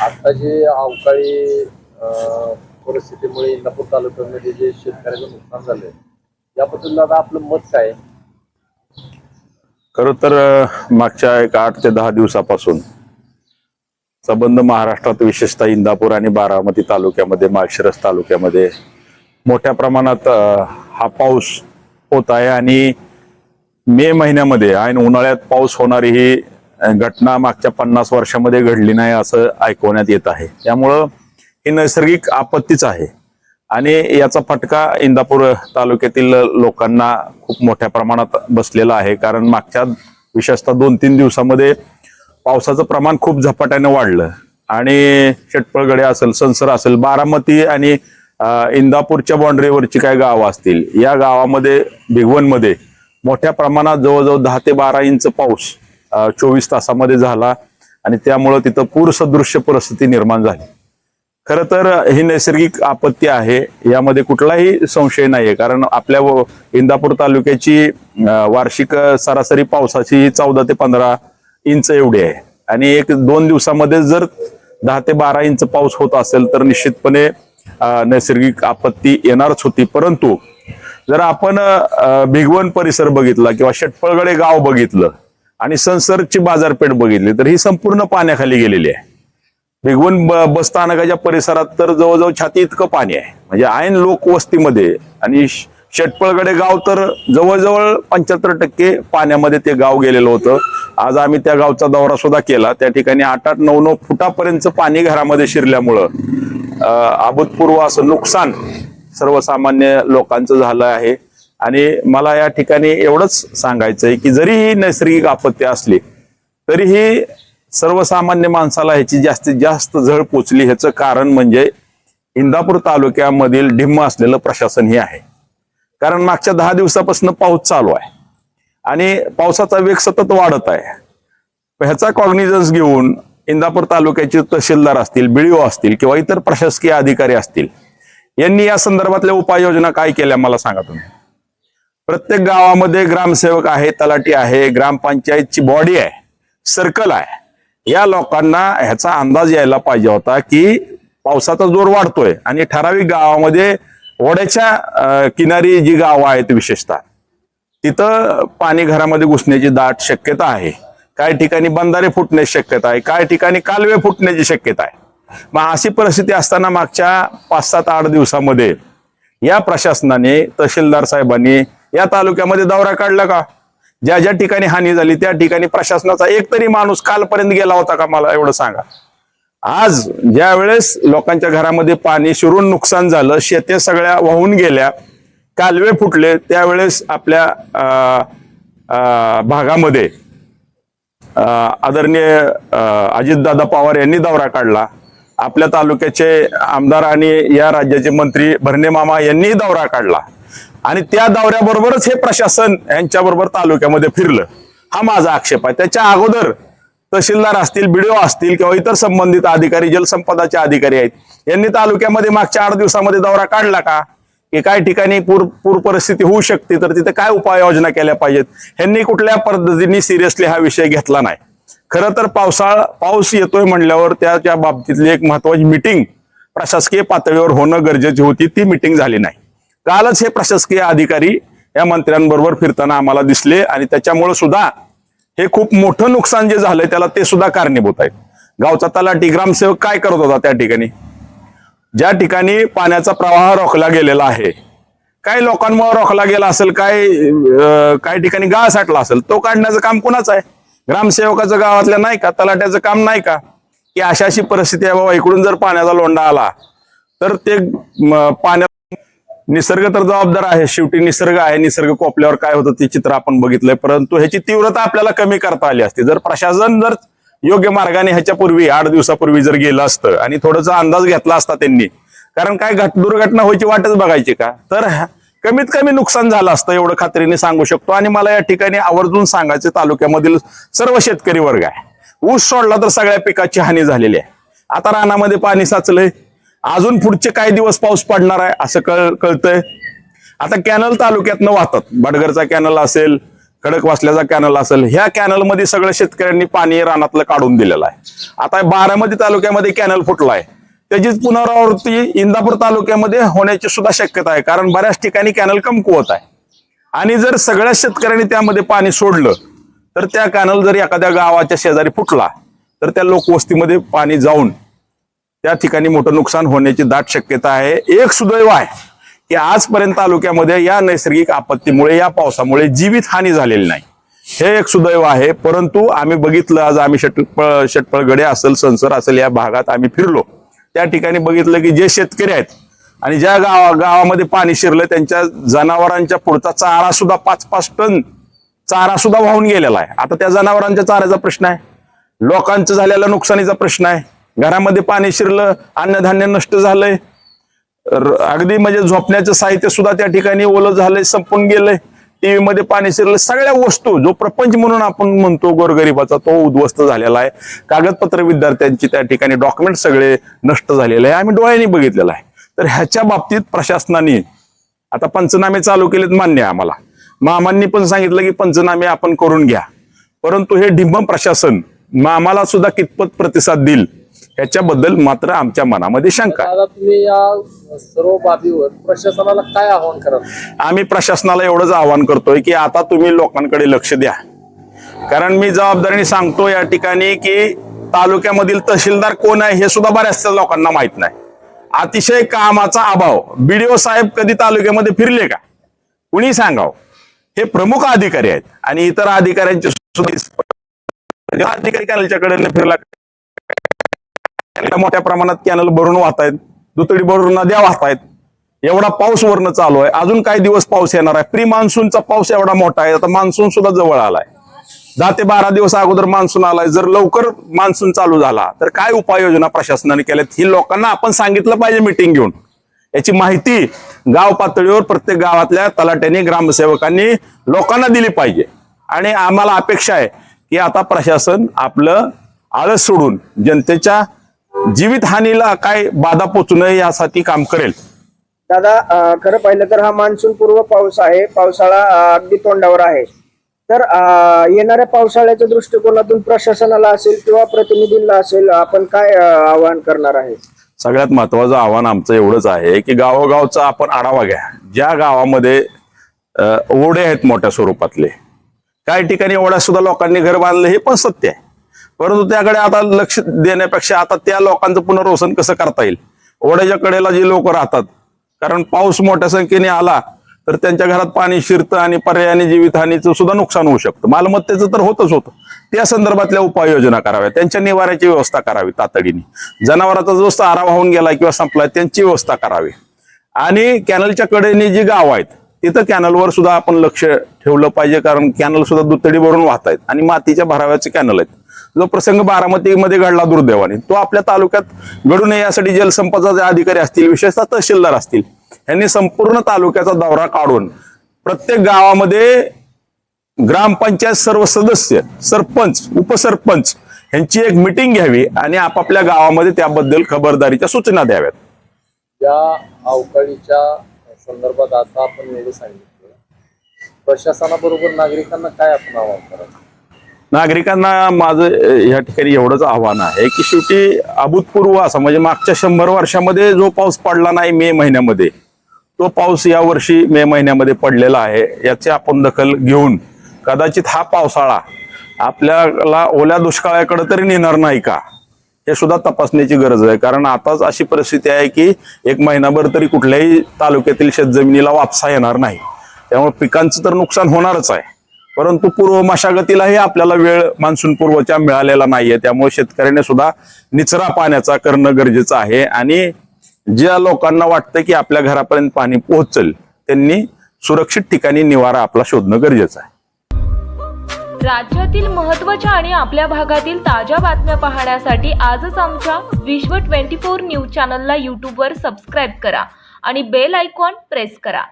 आता जे अवकाळी अं, परिस्थितीमुळे इंदापूर तालुक्यामध्ये जे शेतकऱ्याचं नुकसान झालंय याबद्दल दादा आपलं मत काय? खर तर मागच्या एक आठ ते दहा दिवसापासून संबंध महाराष्ट्रात विशेषतः इंदापूर आणि बारामती तालुक्यामध्ये माळशिरस तालुक्यामध्ये मोठ्या प्रमाणात हा पाऊस होत आहे आणि मे महिन्यामध्ये आणि उन्हाळ्यात पाऊस होणारी ही घटना मागच्या पन्नास वर्षामध्ये घडली नाही असं ऐकवण्यात येत आहे. त्यामुळं ही नैसर्गिक आपत्तीच आहे. आणि याचा फटका इंदापूर तालुक्यातील लोकांना खूप मोठ्या प्रमाणात बसलेला आहे. कारण मागच्या विशेषतः दोन तीन दिवसामध्ये पावसाचं प्रमाण खूप झपाट्याने वाढलं. आणि शेटपळगडे असेल संसर असेल बारामती आणि इंदापूरच्या बाँड्रीवरची काय गावं असतील या गावामध्ये भिगवणमध्ये मोठ्या प्रमाणात जवळजवळ दहा ते बारा इंच पाऊस चोवीस तासामध्ये झाला आणि त्यामुळं तिथं पूरसदृश्य परिस्थिती निर्माण झाली. खरं तर ही नैसर्गिक आपत्ती आहे यामध्ये कुठलाही संशय नाहीये कारण आपल्या इंदापूर तालुक्याची वार्षिक सरासरी पावसाची चौदा ते पंधरा इंच एवढी आहे. आणि एक दोन दिवसामध्ये जर दहा ते बारा इंच पाऊस होत असेल तर निश्चितपणे नैसर्गिक आपत्ती येणारच होती. परंतु जर आपण भिगवण परिसर बघितला किंवा शेटपळगडे गाव बघितलं आणि संसर्गची बाजारपेठ बघितली तर ही संपूर्ण पाण्याखाली गेलेली आहे. भिगवण ब- बस स्थानकाच्या परिसरात तर जवळजवळ छाती इतकं पाणी आहे. म्हणजे ऐन लोकवस्तीमध्ये आणि श- शेटपळगडे गाव तर जवळजवळ पंच्याहत्तर टक्के पाण्यामध्ये ते गाव गेलेलं होतं. आज आम्ही त्या गावचा दौरा सुद्धा केला. त्या ठिकाणी आठ आठ नऊ नऊ फुटापर्यंत पाणी घरामध्ये शिरल्यामुळं अभूतपूर्व असं नुकसान सर्वसामान्य लोकांचं झालं आहे. आणि मला या ठिकाणी एवढंच सांगायचंय की जरी ही नैसर्गिक आपत्ती असली तरीही सर्वसामान्य माणसाला ह्याची जास्तीत जास्त झळ पोचली. ह्याचं कारण म्हणजे इंदापूर तालुक्यामधील ढिम्म असलेलं प्रशासन हे आहे. कारण मागच्या दहा दिवसापासून पाऊस चालू आहे आणि पावसाचा वेग सतत वाढत आहे. ह्याचा कॉग्निझन्स घेऊन इंदापूर तालुक्याचे तहसीलदार असतील बिळीओ असतील किंवा इतर प्रशासकीय अधिकारी असतील यांनी या संदर्भातल्या उपाययोजना काय केल्या मला सांगा तुम्ही. प्रत्येक गावामध्ये ग्रामसेवक आहे तलाठी आहे ग्रामपंचायतची बॉडी आहे सर्कल आहे. या लोकांना ह्याचा अंदाज यायला पाहिजे होता की पावसाचा जोर वाढतोय आणि ठराविक गावामध्ये ओढ्याच्या किनारी जी गावं आहेत विशेषतः तिथं पाणी घरामध्ये घुसण्याची दाट शक्यता आहे. काही ठिकाणी बंधारे फुटण्याची शक्यता आहे काही ठिकाणी कालवे फुटण्याची शक्यता आहे. मग अशी परिस्थिती असताना मागच्या पाच सात आठ दिवसामध्ये या प्रशासनाने तहसीलदार साहेबांनी या तालुक्यामध्ये दौरा काढला का? ज्या ज्या ठिकाणी हानी झाली त्या ठिकाणी प्रशासनाचा एक तरी माणूस कालपर्यंत गेला होता का मला एवढं सांगा. आज ज्या वेळेस लोकांच्या घरामध्ये पाणी शिरून नुकसान झालं शेते सगळ्या वाहून गेल्या कालवे फुटले त्यावेळेस आपल्या अं, भागामध्ये अं, आदरणीय अजितदादा पवार यांनी दौरा काढला. आपल्या तालुक्याचे आमदार आणि या राज्याचे मंत्री भरणे मामा यांनी दौरा काढला. आणि त्या दौऱ्याबरोबरच हे प्रशासन यांच्याबरोबर तालुक्यामध्ये फिरलं. हा माझा आक्षेप आहे. त्याच्या अगोदर तहसीलदार असतील बीडीओ असतील किंवा इतर संबंधित अधिकारी जलसंपदाचे अधिकारी आहेत यांनी तालुक्यामध्ये मागच्या आठ दिवसामध्ये दौरा काढला का? की काय ठिकाणी पूर पूर परिस्थिती होऊ शकते तर तिथे काय उपाययोजना केल्या पाहिजेत? ह्यांनी कुठल्या पद्धतीने सिरियसली हा विषय घेतला नाही. खरं तर पावसाळा पाऊस येतोय म्हणल्यावर त्याच्या बाबतीतली एक महत्वाची मिटिंग प्रशासकीय पातळीवर होणं गरजेची होती. ती मिटिंग झाली नाही. कालच हे प्रशासकीय अधिकारी या मंत्र्यांबरोबर फिरताना आम्हाला दिसले आणि त्याच्यामुळे सुद्धा हे खूप मोठं नुकसान जे झालंय त्याला ते सुद्धा कारणीभूत आहेत. गावचा तलाठी ग्रामसेवक काय करत होता त्या ठिकाणी? ज्या ठिकाणी पाण्याचा प्रवाह रोखला गेलेला आहे. काही लोकांमुळे रोखला गेला असेल काय काही ठिकाणी गाळ साठला असेल तो काढण्याचं काम कुणाचं आहे? ग्रामसेवकाचं गावातल्या नाही का? तलाट्याचं काम नाही का? की अशी अशी परिस्थिती आहे बाबा इकडून जर पाण्याचा लोंढा आला तर ते पाण्या निसर्ग तर जबाबदार आहे शेवटी निसर्ग आहे निसर्ग कोपल्यावर काय होतं ते चित्र आपण बघितलंय. परंतु ह्याची तीव्रता आपल्याला कमी करता आली असती. जर प्रशासन जर योग्य मार्गाने ह्याच्यापूर्वी आठ दिवसापूर्वी जर गेलं असतं आणि थोडासा अंदाज घेतला असता त्यांनी कारण काय घट दुर्घटना व्हायची वाटच बघायची का? तर कमीत कमी नुकसान झालं असतं एवढं खात्रीने सांगू शकतो. आणि मला या ठिकाणी आवर्जून सांगायचं तालुक्यामधील सर्व शेतकरी वर्ग आहे. ऊस सोडला तर सगळ्या पिकाची हानी झालेली आहे. आता रानामध्ये पाणी साचलंय अजून पुढचे काही दिवस पाऊस पडणार आहे असं कळ कळतंय. आता कॅनल तालुक्यातनं वाहतात. बडगरचा कॅनल असेल खडकवासल्याचा कॅनल असेल ह्या कॅनलमध्ये सगळ्या शेतकऱ्यांनी पाणी रानातलं काढून दिलेलं आहे. आता बारामती तालुक्यामध्ये कॅनल फुटलाय. त्याचीच पुनरावृत्ती इंदापूर तालुक्यामध्ये होण्याची सुद्धा शक्यता आहे कारण बऱ्याच ठिकाणी कॅनल कमकुवत आहे. आणि जर सगळ्या शेतकऱ्यांनी त्यामध्ये पाणी सोडलं तर त्या कॅनल जर एखाद्या गावाच्या शेजारी फुटला तर त्या लोकवस्तीमध्ये पाणी जाऊन त्या ठिकाणी मोठं नुकसान होण्याची दाट शक्यता आहे. एक सुदैव आहे की आजपर्यंत तालुक्यामध्ये या नैसर्गिक आपत्तीमुळे या पावसामुळे जीवित हानी झालेली नाही. हे एक सुदैव आहे. परंतु आम्ही बघितलं आज आम्ही षटपळ षटपळगडे असेल संसर असेल या भागात आम्ही फिरलो. त्या ठिकाणी बघितलं की जे शेतकरी आहेत आणि ज्या गावा गावामध्ये पाणी शिरलं त्यांच्या जनावरांच्या पुढचा चारा सुद्धा पाच पाच टन चारा सुद्धा वाहून गेलेला आहे. आता त्या जनावरांच्या चाऱ्याचा प्रश्न आहे. लोकांचं झालेल्या नुकसानीचा प्रश्न आहे. घरामध्ये पाणी शिरलं अन्नधान्य नष्ट झालंय. अगदी म्हणजे झोपण्याचं साहित्य सुद्धा त्या ठिकाणी ओलं झालंय संपून गेलंय. टीव्ही मध्ये पाणी शिरलं. सगळ्या वस्तू जो प्रपंच म्हणून आपण म्हणतो गोरगरिबाचा तो उद्ध्वस्त झालेला आहे. कागदपत्र विद्यार्थ्यांची त्या ठिकाणी डॉक्युमेंट सगळे नष्ट झालेले आहे. आम्ही डोळ्यांनी बघितलेलं आहे. तर ह्याच्या बाबतीत प्रशासनाने आता पंचनामे चालू केलेत मान्य आम्हाला. मामांनी पण सांगितलं की पंचनामे आपण करून घ्या. परंतु हे ढिंब प्रशासन मामाला सुद्धा कितपत प्रतिसाद देईल? ह्याच्याबद्दल मात्र आमच्या मनामध्ये शंका आहे. दादा तुम्ही या सर्व बाबीवर प्रशासनाला काय आव्हान कराल? आम्ही प्रशासनाला एवढंच आवाहन करतोय की आता तुम्ही लोकांकडे लक्ष द्या. कारण मी जबाबदारीने सांगतो या ठिकाणी की तालुक्यामधील तहसीलदार कोण आहे हे सुद्धा बऱ्याचशा लोकांना माहीत नाही. अतिशय कामाचा अभाव. बीडीओ साहेब कधी तालुक्यामध्ये फिरले का? कुणी सांगाव? हे प्रमुख अधिकारी आहेत आणि इतर अधिकाऱ्यांचे सुद्धा अधिकारी कॅनलच्याकडे फिरला कॅनल मोठ्या प्रमाणात कॅनल भरून वाहत आहेत दुतडी भरून नद्या वाहत आहेत एवढा पाऊस वरनं चालू आहे. अजून काही दिवस पाऊस येणार आहे. प्री मान्सूनचा पाऊस एवढा मोठा आहे. आता मान्सून सुद्धा जवळ आलाय. दहा ते बारा दिवस अगोदर मान्सून आलाय. जर लवकर मान्सून चालू झाला तर काय उपाययोजना प्रशासनाने केल्यात ही लोकांना आपण सांगितलं पाहिजे मिटिंग घेऊन. याची माहिती गाव पातळीवर प्रत्येक गावातल्या तलाट्यांनी ग्रामसेवकांनी लोकांना दिली पाहिजे. आणि आम्हाला अपेक्षा आहे की आता प्रशासन आपलं आळस सोडून जनतेच्या जीवितहानीला काय बाधा पोचू नये यासाठी काम करेल. दादा खरं पाहिलं तर हा मान्सून पूर्व पाऊस आहे. पावसाळा अगदी तोंडावर आहे. तर येणाऱ्या पावसाळ्याच्या दृष्टिकोनातून प्रशासनाला असेल किंवा प्रतिनिधींना असेल आपण काय आवाहन करणार आहे? सगळ्यात महत्वाचं आव्हान आमचं एवढंच आहे की गावोगावचा आपण आढावा घ्या. ज्या गावामध्ये ओढे आहेत मोठ्या स्वरूपातले काही ठिकाणी ओढ्या सुद्धा लोकांनी घर बांधलं हे पण सत्य आहे. परंतु त्याकडे आता लक्ष देण्यापेक्षा आता त्या लोकांचं पुनर्वसन कसं करता येईल? ओढ्याच्या कडेला जे लोक राहतात कारण पाऊस मोठ्या संख्येने आला तर त्यांच्या घरात पाणी शिरतं आणि पर्यायाने जीवितहानीचं सुद्धा नुकसान होऊ शकतं. मालमत्तेचं तर होतच होतं. त्या संदर्भातल्या उपाययोजना कराव्या त्यांच्या निवाऱ्याची व्यवस्था करावी तातडीने. जनावरांचा जो सारा वाहून गेला किंवा संपला त्यांची व्यवस्था करावी. आणि कॅनलच्या कडेने जी गाव आहेत तिथं कॅनलवर सुद्धा आपण लक्ष ठेवलं पाहिजे कारण कॅनल सुद्धा दुतडी भरून वाहत आहेत आणि मातीच्या भराव्याचे कॅनल आहेत. जो प्रसंग बारामतीमध्ये घडला दुर्दैवाने तो आपल्या तालुक्यात घडू नये यासाठी जलसंपदा जे अधिकारी असतील विशेषतः तहसीलदार असतील यांनी संपूर्ण तालुक्याचा दौरा काढून प्रत्येक गावामध्ये ग्रामपंचायत सर्व सदस्य सरपंच उपसरपंच यांची एक मिटिंग घ्यावी आणि आपापल्या गावामध्ये त्याबद्दल खबरदारीच्या सूचना द्याव्यात. या अवकाळीच्या संदर्भात आता आपण सांगितलं. प्रशासनाबरोबर नागरिकांना काय आपण आव्हान करायचं नागरिकांना माझं या ठिकाणी एवढंच आव्हान आहे की शेवटी अभूतपूर्व असा म्हणजे मागच्या शंभर वर्षामध्ये जो पाऊस पडला नाही मे महिन्यामध्ये तो पाऊस या वर्षी मे महिन्यामध्ये पडलेला आहे याची आपण दखल घेऊन कदाचित हा पावसाळा आपल्याला ओल्या दुष्काळाकडे तरी नेणार नाही का हे सुद्धा तपासण्याची गरज आहे. कारण आताच अशी परिस्थिती आहे की एक महिनाभर तरी कुठल्याही तालुक्यातील शेतजमिनीला वापसा येणार नाही. त्यामुळे पिकांचं तर नुकसान होणारच आहे. परंतु पूर्व मशागतीलाही आपल्याला वेळ मान्सून पूर्वच्या मिळालेला नाहीये. त्यामुळे शेतकऱ्याने सुद्धा निचरा पाण्याचा करणं गरजेचं आहे. आणि ज्या लोकांना वाटतं की आपल्या घरापर्यंत पाणी पोहोचल त्यांनी सुरक्षित ठिकाणी निवारा आपला शोधणं गरजेचं आहे. राज्यातील महत्त्वाच्या आणि आपल्या भागातील ताज्या बातम्या पाहण्यासाठी आजच आमच्या विश्व 24 न्यूज चॅनलला यूट्यूबवर सबस्क्राईब करा आणि बेल आयकॉन प्रेस करा.